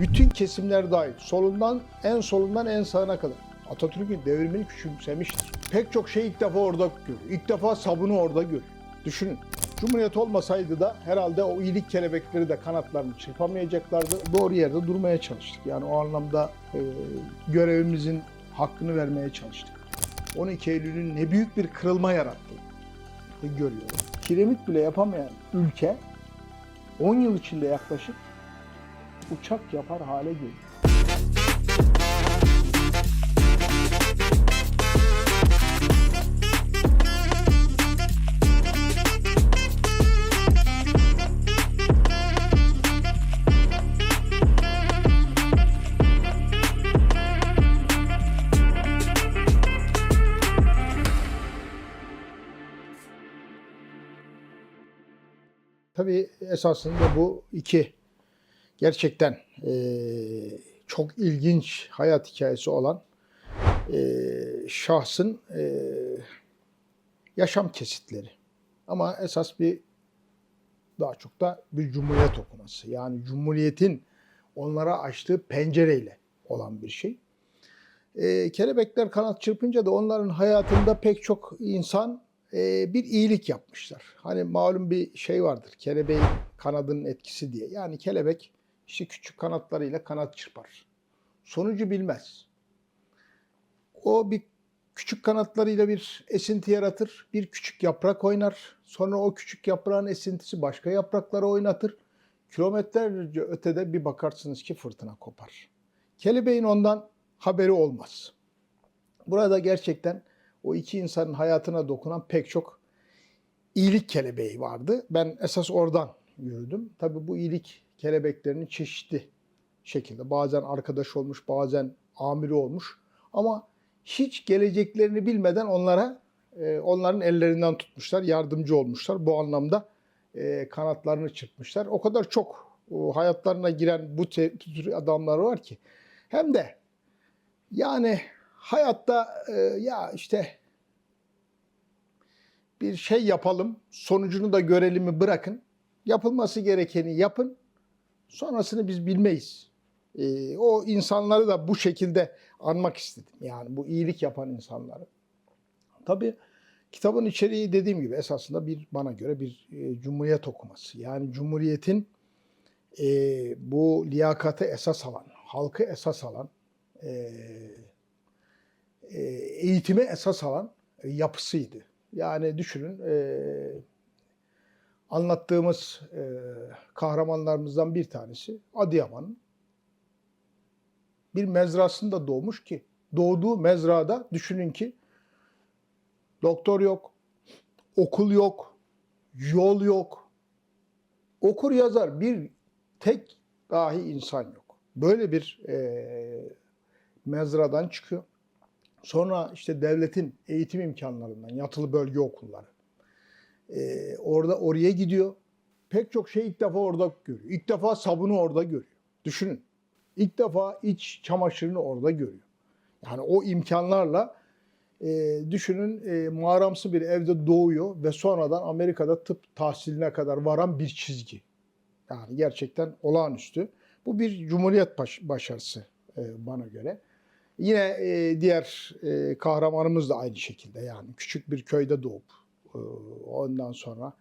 Bütün kesimler dahil. Solundan en solundan en sağına kadar. Atatürk'ün devrimini küçümsemiştir. Pek çok şey ilk defa orada görüyor. İlk defa sabunu orada görüyor. Düşünün. Cumhuriyet olmasaydı da herhalde o iyilik kelebekleri de kanatlarını çırpamayacaklardı. Doğru yerde durmaya çalıştık. Yani o anlamda e, görevimizin hakkını vermeye çalıştık. 12 Eylül'ün ne büyük bir kırılma yarattığını görüyorum. Kiremit bile yapamayan ülke 10 yıl içinde yaklaşık uçak yapar hale geliyor. Tabii esasında bu iki gerçekten eee, çok ilginç hayat hikayesi olan eee, şahsın eee, yaşam kesitleri. Ama esas bir daha çok da bir cumhuriyet okuması. Yani cumhuriyetin onlara açtığı pencereyle olan bir şey. Eee, kelebekler kanat çırpınca da onların hayatında pek çok insan eee, bir iyilik yapmışlar. Hani malum bir şey vardır. Kelebeğin kanadının etkisi diye. Yani kelebek işte küçük kanatlarıyla kanat çırpar. Sonucu bilmez. O bir küçük kanatlarıyla bir esinti yaratır. Bir küçük yaprak oynar. Sonra o küçük yaprağın esintisi başka yaprakları oynatır. Kilometrelerce ötede bir bakarsınız ki fırtına kopar. Kelebeğin ondan haberi olmaz. Burada gerçekten o iki insanın hayatına dokunan pek çok iyilik kelebeği vardı. Ben esas oradan yürüdüm. Tabii bu iyilik kelebeklerinin çeşitli şekilde bazen arkadaş olmuş, bazen amiri olmuş ama hiç geleceklerini bilmeden onlara e, onların ellerinden tutmuşlar, yardımcı olmuşlar. Bu anlamda e, kanatlarını çırpmışlar. O kadar çok hayatlarına giren bu tür adamlar var ki. Hem de yani hayatta e, ya işte bir şey yapalım, sonucunu da görelim bırakın. Yapılması gerekeni yapın. Sonrasını biz bilmeyiz. Ee, o insanları da bu şekilde anmak istedim. Yani bu iyilik yapan insanları. Tabii kitabın içeriği dediğim gibi esasında bir bana göre bir e, cumhuriyet okuması. Yani cumhuriyetin e, bu liyakatı esas alan, halkı esas alan, e, e, eğitimi esas alan e, yapısıydı. Yani düşünün e, anlattığımız e, kahramanlarımızdan bir tanesi Adıyaman'ın bir mezrasında doğmuş ki doğduğu mezrada düşünün ki doktor yok, okul yok, yol yok. Okur yazar bir tek dahi insan yok. Böyle bir e, mezradan çıkıyor. Sonra işte devletin eğitim imkanlarından, yatılı bölge okulları. Ee, orada oraya gidiyor. Pek çok şey ilk defa orada görüyor. İlk defa sabunu orada görüyor. Düşünün. İlk defa iç çamaşırını orada görüyor. Yani o imkanlarla e, düşünün e, mağaramsı bir evde doğuyor ve sonradan Amerika'da tıp tahsiline kadar varan bir çizgi. Yani gerçekten olağanüstü. Bu bir cumhuriyet baş- başarısı e, bana göre. Yine e, diğer e, kahramanımız da aynı şekilde yani küçük bir köyde doğup ondan sonra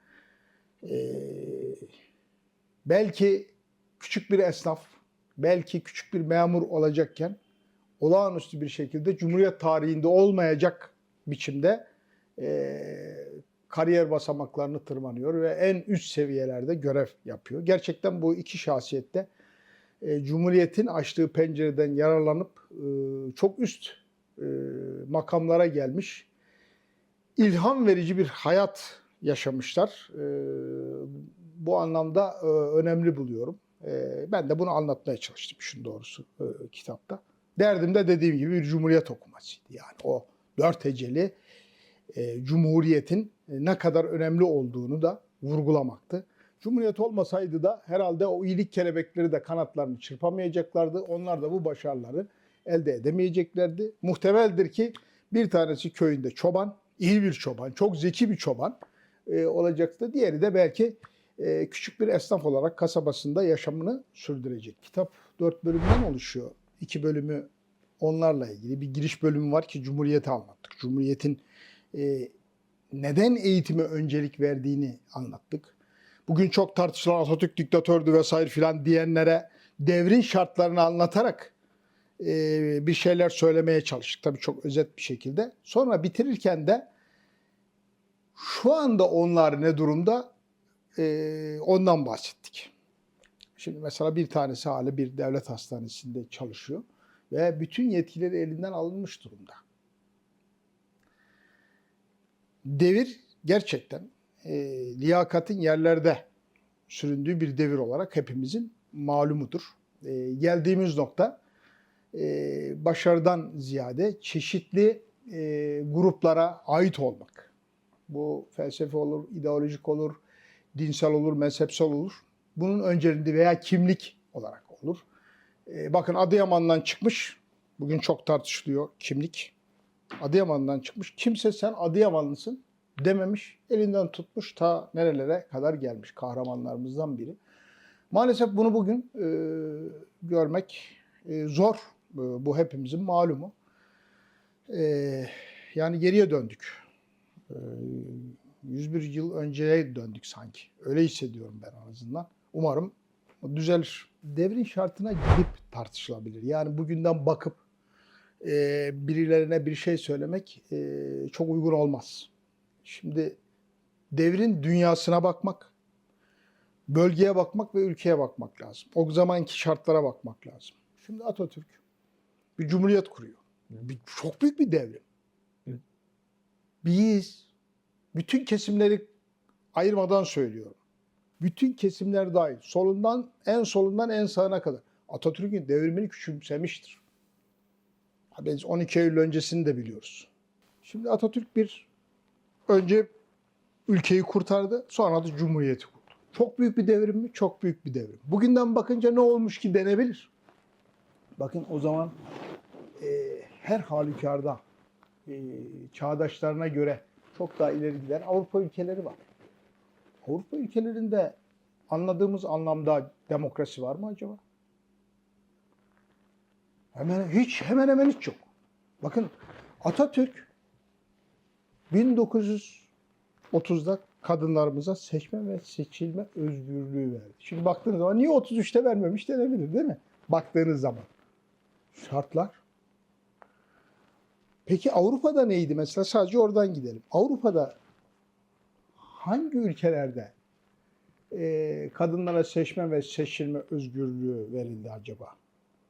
e, belki küçük bir esnaf, belki küçük bir memur olacakken olağanüstü bir şekilde Cumhuriyet tarihinde olmayacak biçimde e, kariyer basamaklarını tırmanıyor ve en üst seviyelerde görev yapıyor. Gerçekten bu iki şahsiyette e, Cumhuriyet'in açtığı pencereden yararlanıp e, çok üst makamlara gelmiş, ilham verici bir hayat yaşamışlar. E, bu anlamda e, önemli buluyorum. E, ben de bunu anlatmaya çalıştım işin doğrusu e, kitapta. Derdim de dediğim gibi bir Cumhuriyet okumasıydı. Yani o dört heceli e, Cumhuriyet'in ne kadar önemli olduğunu da vurgulamaktı. Cumhuriyet olmasaydı da herhalde o iyilik kelebekleri de kanatlarını çırpamayacaklardı. Onlar da bu başarıları elde edemeyeceklerdi. Muhtemeldir ki bir tanesi köyünde çoban, iyi bir çoban, çok zeki bir çoban e, olacaktı. Diğeri de belki e, küçük bir esnaf olarak kasabasında yaşamını sürdürecek. Kitap dört bölümden oluşuyor. İki bölümü onlarla ilgili. Bir giriş bölümü var ki Cumhuriyet'i anlattık. Cumhuriyet'in e, neden eğitime öncelik verdiğini anlattık. Bugün çok tartışılan Atatürk diktatördü vesaire filan diyenlere devrin şartlarını anlatarak e, bir şeyler söylemeye çalıştık. Tabii çok özet bir şekilde. Sonra bitirirken de şu anda onlar ne durumda e, ondan bahsettik. Şimdi mesela bir tanesi hali bir devlet hastanesinde çalışıyor ve bütün yetkileri elinden alınmış durumda. Devir gerçekten e, liyakatin yerlerde süründüğü bir devir olarak hepimizin malumudur. E, geldiğimiz nokta başarıdan ziyade çeşitli e, gruplara ait olmak. Bu felsefe olur, ideolojik olur, dinsel olur, mezhepsel olur. Bunun önceliğinde veya kimlik olarak olur. E, bakın Adıyaman'dan çıkmış, bugün çok tartışılıyor kimlik. Adıyaman'dan çıkmış, kimse sen Adıyamanlısın dememiş, elinden tutmuş ta nerelere kadar gelmiş kahramanlarımızdan biri. Maalesef bunu bugün e, görmek e, zor. E, bu hepimizin malumu. E, yani geriye döndük. E, 101 yıl önceye döndük sanki. Öyle hissediyorum ben en azından. Umarım düzelir. Devrin şartına gidip tartışılabilir. Yani bugünden bakıp e, birilerine bir şey söylemek e, çok uygun olmaz. Şimdi devrin dünyasına bakmak, bölgeye bakmak ve ülkeye bakmak lazım. O zamanki şartlara bakmak lazım. Şimdi Atatürk bir cumhuriyet kuruyor. Bir, çok büyük bir devrim. Biz bütün kesimleri ayırmadan söylüyorum. Bütün kesimler dahil. Solundan en solundan en sağına kadar. Atatürk'ün devrimini küçümsemiştir. Biz 12 Eylül öncesini de biliyoruz. Şimdi Atatürk bir önce ülkeyi kurtardı, sonra da cumhuriyeti kurdu. Çok büyük bir devrim mi? Çok büyük bir devrim. Bugünden bakınca ne olmuş ki denebilir. Bakın o zaman her halükarda e, çağdaşlarına göre çok daha ileri giden Avrupa ülkeleri var. Avrupa ülkelerinde anladığımız anlamda demokrasi var mı acaba? Hemen hiç hemen hemen hiç yok. Bakın Atatürk 1930'da kadınlarımıza seçme ve seçilme özgürlüğü verdi. Şimdi baktığınız zaman niye 33'te vermemiş denebilir değil mi? Baktığınız zaman. Şartlar. Peki Avrupa'da neydi mesela? Sadece oradan gidelim. Avrupa'da hangi ülkelerde e, kadınlara seçme ve seçilme özgürlüğü verildi acaba?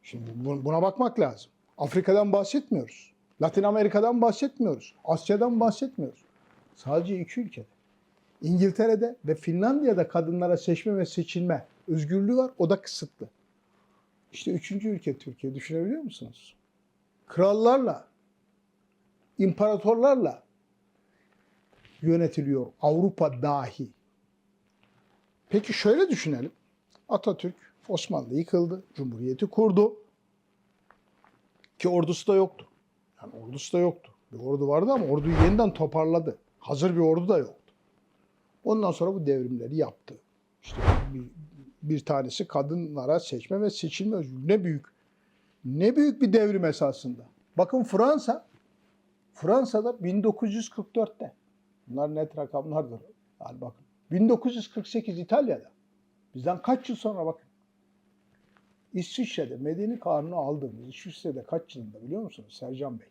Şimdi bu- buna bakmak lazım. Afrika'dan bahsetmiyoruz. Latin Amerika'dan bahsetmiyoruz. Asya'dan bahsetmiyoruz. Sadece iki ülkede. İngiltere'de ve Finlandiya'da kadınlara seçme ve seçilme özgürlüğü var. O da kısıtlı. İşte üçüncü ülke Türkiye. Düşünebiliyor musunuz? Krallarla, imparatorlarla yönetiliyor. Avrupa dahi. Peki şöyle düşünelim. Atatürk Osmanlı yıkıldı. Cumhuriyeti kurdu. Ki ordusu da yoktu. Yani ordusu da yoktu. Bir ordu vardı ama orduyu yeniden toparladı. Hazır bir ordu da yoktu. Ondan sonra bu devrimleri yaptı. İşte bir, bir tanesi kadınlara seçme ve seçilme. Ne büyük. Ne büyük bir devrim esasında. Bakın Fransa, Fransa'da 1944'te. Bunlar net rakamlardır. Yani bakın. 1948 İtalya'da. Bizden kaç yıl sonra bakın. İsviçre'de Medeni Kanunu aldığımız İsviçre'de kaç yılında biliyor musunuz Sercan Bey?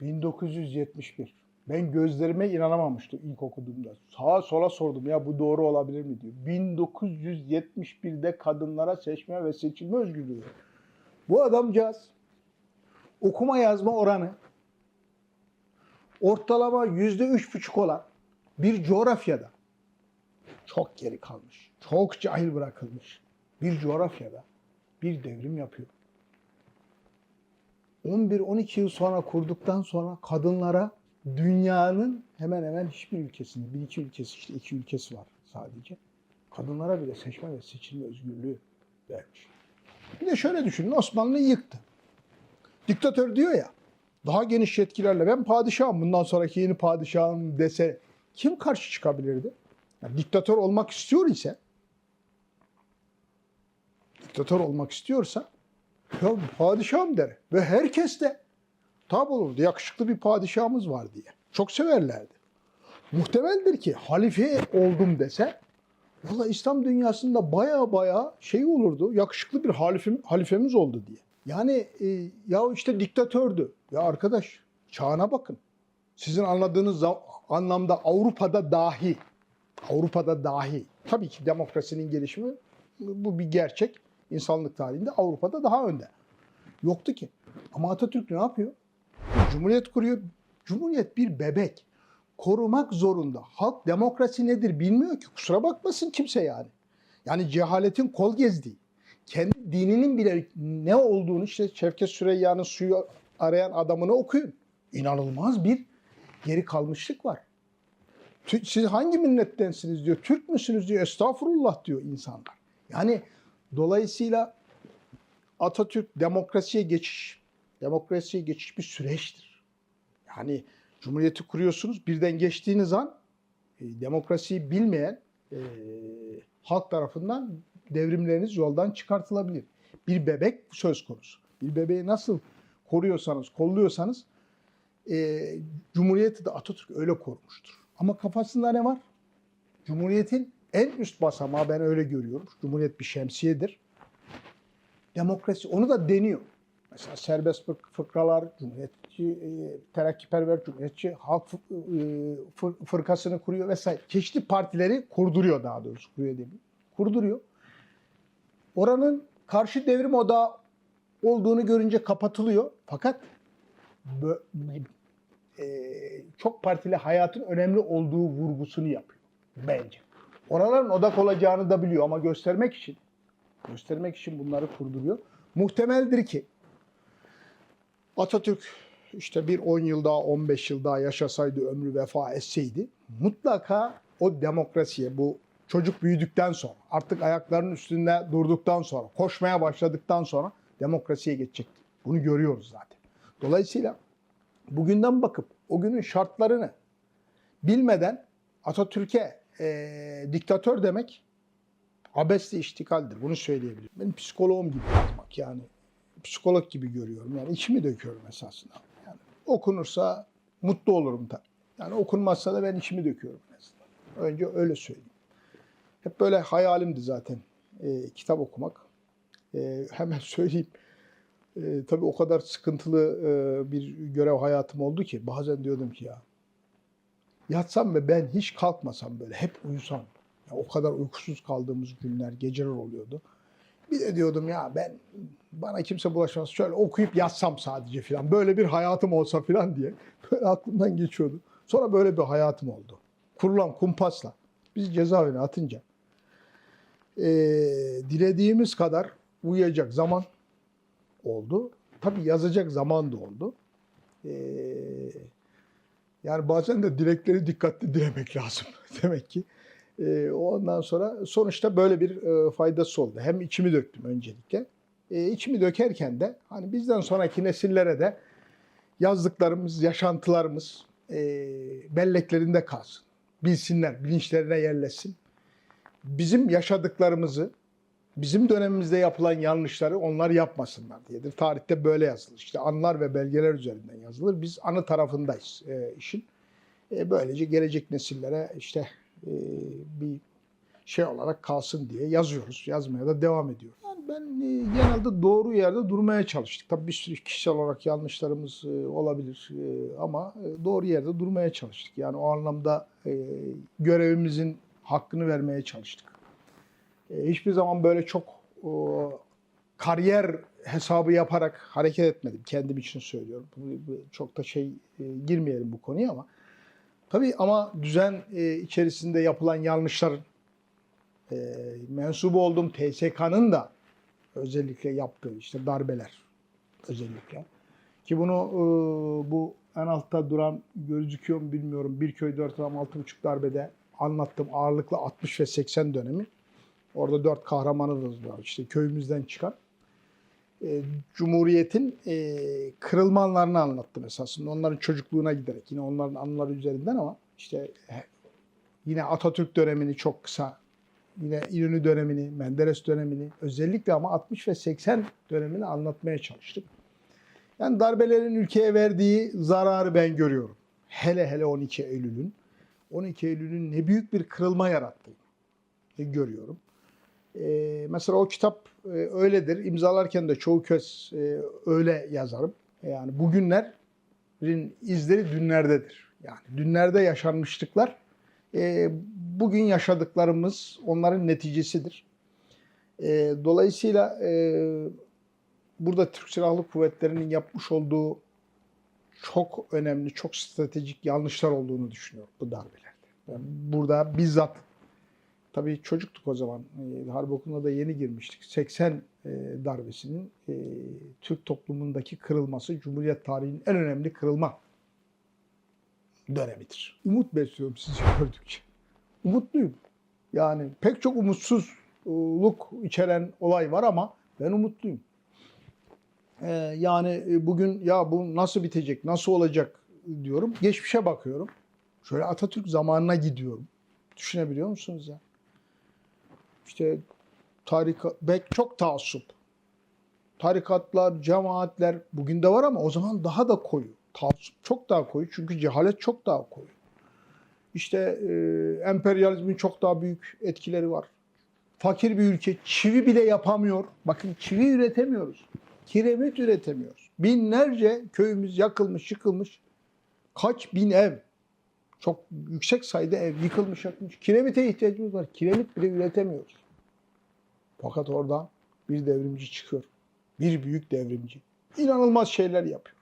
1971. Ben gözlerime inanamamıştım ilk okuduğumda. Sağa sola sordum ya bu doğru olabilir mi diyor. 1971'de kadınlara seçme ve seçilme özgürlüğü. Bu adamcağız okuma yazma oranı ortalama yüzde üç buçuk olan bir coğrafyada çok geri kalmış, çok cahil bırakılmış bir coğrafyada bir devrim yapıyor. 11-12 yıl sonra kurduktan sonra kadınlara dünyanın hemen hemen hiçbir ülkesinde, bir iki ülkesi işte iki ülkesi var sadece. Kadınlara bile seçme ve seçilme özgürlüğü vermiş. Bir de şöyle düşünün Osmanlı yıktı. Diktatör diyor ya daha geniş yetkilerle ben padişahım bundan sonraki yeni padişahım dese kim karşı çıkabilirdi? Yani diktatör olmak istiyor ise diktatör olmak istiyorsa ya padişahım der. Ve herkes de tab olurdu. Yakışıklı bir padişahımız var diye. Çok severlerdi. Muhtemeldir ki halife oldum dese Valla İslam dünyasında baya baya şey olurdu. Yakışıklı bir halifem, halifemiz oldu diye. Yani e, ya işte diktatördü. Ya arkadaş çağına bakın. Sizin anladığınız anlamda Avrupa'da dahi Avrupa'da dahi tabii ki demokrasinin gelişimi bu bir gerçek. İnsanlık tarihinde Avrupa'da daha önde. Yoktu ki. Ama Atatürk ne yapıyor? Cumhuriyet kuruyor. Cumhuriyet bir bebek. Korumak zorunda. Halk demokrasi nedir bilmiyor ki. Kusura bakmasın kimse yani. Yani cehaletin kol gezdiği. Kendi dininin bile ne olduğunu işte Şevket Süreyya'nın suyu arayan adamını okuyun. İnanılmaz bir geri kalmışlık var. Siz hangi millettensiniz diyor. Türk müsünüz diyor. Estağfurullah diyor insanlar. Yani dolayısıyla Atatürk demokrasiye geçiş, demokrasiye geçiş bir süreçtir. Yani Cumhuriyeti kuruyorsunuz, birden geçtiğiniz an e, demokrasiyi bilmeyen e, halk tarafından devrimleriniz yoldan çıkartılabilir. Bir bebek söz konusu. Bir bebeği nasıl koruyorsanız, kolluyorsanız e, Cumhuriyeti de Atatürk öyle korumuştur. Ama kafasında ne var? Cumhuriyetin en üst basamağı ben öyle görüyorum. Cumhuriyet bir şemsiyedir. Demokrasi onu da deniyor. Mesela serbest fık- fıkralar, Cumhuriyetçi, e, terakkiperver, Cumhuriyetçi halk e, fır- fırkasını kuruyor vesaire. Çeşitli partileri kurduruyor daha doğrusu. Kuruyor mi? Kurduruyor. Oranın karşı devrim odağı olduğunu görünce kapatılıyor. Fakat e, çok partili hayatın önemli olduğu vurgusunu yapıyor bence. Oraların odak olacağını da biliyor ama göstermek için göstermek için bunları kurduruyor. Muhtemeldir ki Atatürk işte bir 10 yıl daha 15 yıl daha yaşasaydı ömrü vefa etseydi mutlaka o demokrasiye bu çocuk büyüdükten sonra artık ayaklarının üstünde durduktan sonra koşmaya başladıktan sonra demokrasiye geçecekti. Bunu görüyoruz zaten. Dolayısıyla bugünden bakıp o günün şartlarını bilmeden Atatürk'e eee, diktatör demek abesle iştikaldir. Bunu söyleyebilirim. Benim psikoloğum gibi yazmak yani psikolog gibi görüyorum. Yani içimi döküyorum esasında. Yani okunursa mutlu olurum tabii. Yani okunmazsa da ben içimi döküyorum en azından. Önce öyle söyleyeyim. Hep böyle hayalimdi zaten e, kitap okumak. E, hemen söyleyeyim. E, tabii o kadar sıkıntılı e, bir görev hayatım oldu ki bazen diyordum ki ya yatsam ve ben hiç kalkmasam böyle hep uyusam. Ya o kadar uykusuz kaldığımız günler, geceler oluyordu. Bir de diyordum ya ben bana kimse bulaşmaz şöyle okuyup yatsam sadece filan. Böyle bir hayatım olsa filan diye böyle aklımdan geçiyordu. Sonra böyle bir hayatım oldu. Kurulan kumpasla bizi cezaevine atınca eee, dilediğimiz kadar uyuyacak zaman oldu. Tabii yazacak zaman da oldu. Eee, yani bazen de dilekleri dikkatli dilemek lazım demek ki. Ee, ondan sonra sonuçta böyle bir e, faydası oldu. Hem içimi döktüm öncelikle. E, içimi dökerken de hani bizden sonraki nesillere de yazdıklarımız, yaşantılarımız e, belleklerinde kalsın. Bilsinler, bilinçlerine yerleşsin. Bizim yaşadıklarımızı, bizim dönemimizde yapılan yanlışları onlar yapmasınlar diyedir. Tarihte böyle yazılır. İşte anılar ve belgeler üzerinden yazılır. Biz anı tarafındayız e, işin. E, böylece gelecek nesillere işte e, bir şey olarak kalsın diye yazıyoruz. Yazmaya da devam ediyoruz. Yani ben e, genelde doğru yerde durmaya çalıştık. Tabii bir sürü kişisel olarak yanlışlarımız e, olabilir e, ama e, doğru yerde durmaya çalıştık. Yani o anlamda e, görevimizin hakkını vermeye çalıştık. E, hiçbir zaman böyle çok o, kariyer hesabı yaparak hareket etmedim. Kendim için söylüyorum. Çok da şey e, girmeyelim bu konuya ama Tabii ama düzen e, içerisinde yapılan yanlışların e, mensubu olduğum TSK'nın da özellikle yaptığı işte darbeler özellikle. Ki bunu e, bu en altta duran gözüküyor mu bilmiyorum. Bir köy dört adam altı buçuk darbede anlattım. Ağırlıklı 60 ve 80 dönemi. Orada dört kahramanımız var. İşte köyümüzden çıkan. E, Cumhuriyet'in e, kırılmanlarını anlattım esasında. Onların çocukluğuna giderek yine onların anıları üzerinden ama işte he- Yine Atatürk dönemini çok kısa, yine İnönü dönemini, Menderes dönemini, özellikle ama 60 ve 80 dönemini anlatmaya çalıştık. Yani darbelerin ülkeye verdiği zararı ben görüyorum. Hele hele 12 Eylül'ün. 12 Eylül'ün ne büyük bir kırılma yarattığını görüyorum. Ee, mesela o kitap e, öyledir. İmzalarken de çoğu kez e, öyle yazarım. Yani bugünlerin izleri dünlerdedir. Yani dünlerde yaşanmışlıklar e, bugün yaşadıklarımız onların neticesidir. E, dolayısıyla e, burada Türk Silahlı Kuvvetleri'nin yapmış olduğu çok önemli, çok stratejik yanlışlar olduğunu düşünüyorum bu darbelerde. Ben burada bizzat Tabii çocuktuk o zaman. E, harp okuluna da yeni girmiştik. 80 e, darbesinin e, Türk toplumundaki kırılması Cumhuriyet tarihinin en önemli kırılma dönemidir. Umut besliyorum sizi gördükçe. Umutluyum. Yani pek çok umutsuzluk içeren olay var ama ben umutluyum. E, yani e, bugün ya bu nasıl bitecek, nasıl olacak diyorum. Geçmişe bakıyorum. Şöyle Atatürk zamanına gidiyorum. Düşünebiliyor musunuz ya? işte tarikat, bek çok taassup. Tarikatlar, cemaatler bugün de var ama o zaman daha da koyu. Taassup çok daha koyu çünkü cehalet çok daha koyu. İşte e, emperyalizmin çok daha büyük etkileri var. Fakir bir ülke çivi bile yapamıyor. Bakın çivi üretemiyoruz. Kiremit üretemiyoruz. Binlerce köyümüz yakılmış, yıkılmış. Kaç bin ev, çok yüksek sayıda ev yıkılmış yıkılmış. Kiremite ihtiyacımız var. Kiremit bile üretemiyoruz. Fakat oradan bir devrimci çıkıyor. Bir büyük devrimci. İnanılmaz şeyler yapıyor.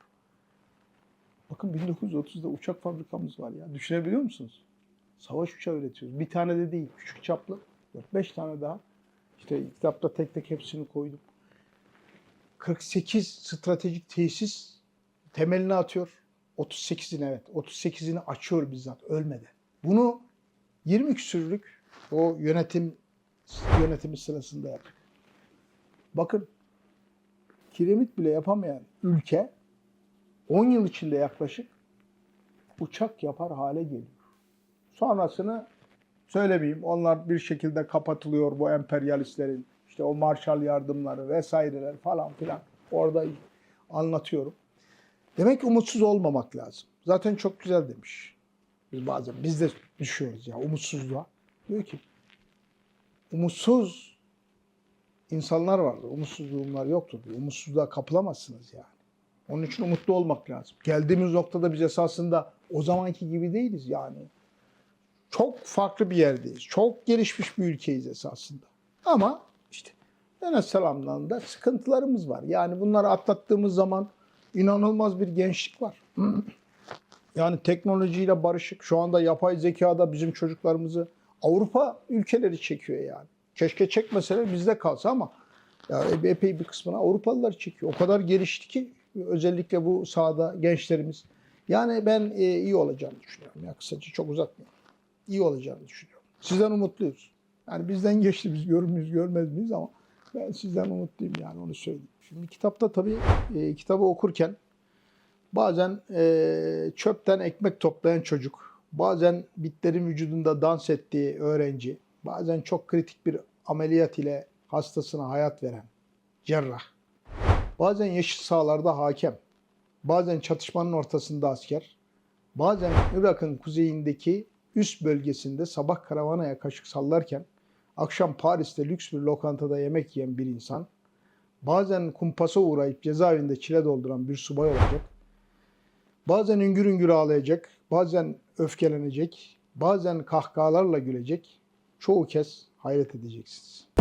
Bakın 1930'da uçak fabrikamız var ya. Düşünebiliyor musunuz? Savaş uçağı üretiyoruz. Bir tane de değil. Küçük çaplı. 4-5 tane daha. İşte kitapta tek tek hepsini koydum. 48 stratejik tesis temelini atıyor. 38'ini evet. 38'ini açıyor bizzat ölmeden. Bunu 20 küsürlük o yönetim yönetimi sırasında yapıyor. Bakın kiremit bile yapamayan ülke 10 yıl içinde yaklaşık uçak yapar hale geliyor. Sonrasını söylemeyeyim. Onlar bir şekilde kapatılıyor bu emperyalistlerin. işte o Marshall yardımları vesaireler falan filan. Orada anlatıyorum. Demek ki umutsuz olmamak lazım. Zaten çok güzel demiş. Biz bazen biz de düşüyoruz ya umutsuzluğa. Diyor ki umutsuz insanlar vardır. Umutsuz durumlar yoktur diyor. Umutsuzluğa kapılamazsınız yani. Onun için umutlu olmak lazım. Geldiğimiz noktada biz esasında o zamanki gibi değiliz yani. Çok farklı bir yerdeyiz. Çok gelişmiş bir ülkeyiz esasında. Ama işte Enes Selam'dan da sıkıntılarımız var. Yani bunları atlattığımız zaman inanılmaz bir gençlik var. Yani teknolojiyle barışık. Şu anda yapay zekada bizim çocuklarımızı Avrupa ülkeleri çekiyor yani. Keşke çekmeseler bizde kalsa ama ya epey bir kısmını Avrupalılar çekiyor. O kadar gelişti ki özellikle bu sahada gençlerimiz. Yani ben e, iyi olacağını düşünüyorum. Ya kısaca çok uzatmıyorum. İyi olacağını düşünüyorum. Sizden umutluyuz. Yani bizden geçti biz görür müyüz görmez miyiz ama ben sizden umutluyum yani onu söyleyeyim. Şimdi kitapta tabii e, kitabı okurken bazen e, çöpten ekmek toplayan çocuk, bazen bitlerin vücudunda dans ettiği öğrenci, bazen çok kritik bir ameliyat ile hastasına hayat veren cerrah, bazen yeşil sahalarda hakem, bazen çatışmanın ortasında asker, bazen Irak'ın kuzeyindeki üst bölgesinde sabah karavanaya kaşık sallarken akşam Paris'te lüks bir lokantada yemek yiyen bir insan, bazen kumpasa uğrayıp cezaevinde çile dolduran bir subay olacak, bazen üngür üngür ağlayacak, bazen öfkelenecek, bazen kahkahalarla gülecek, çoğu kez hayret edeceksiniz.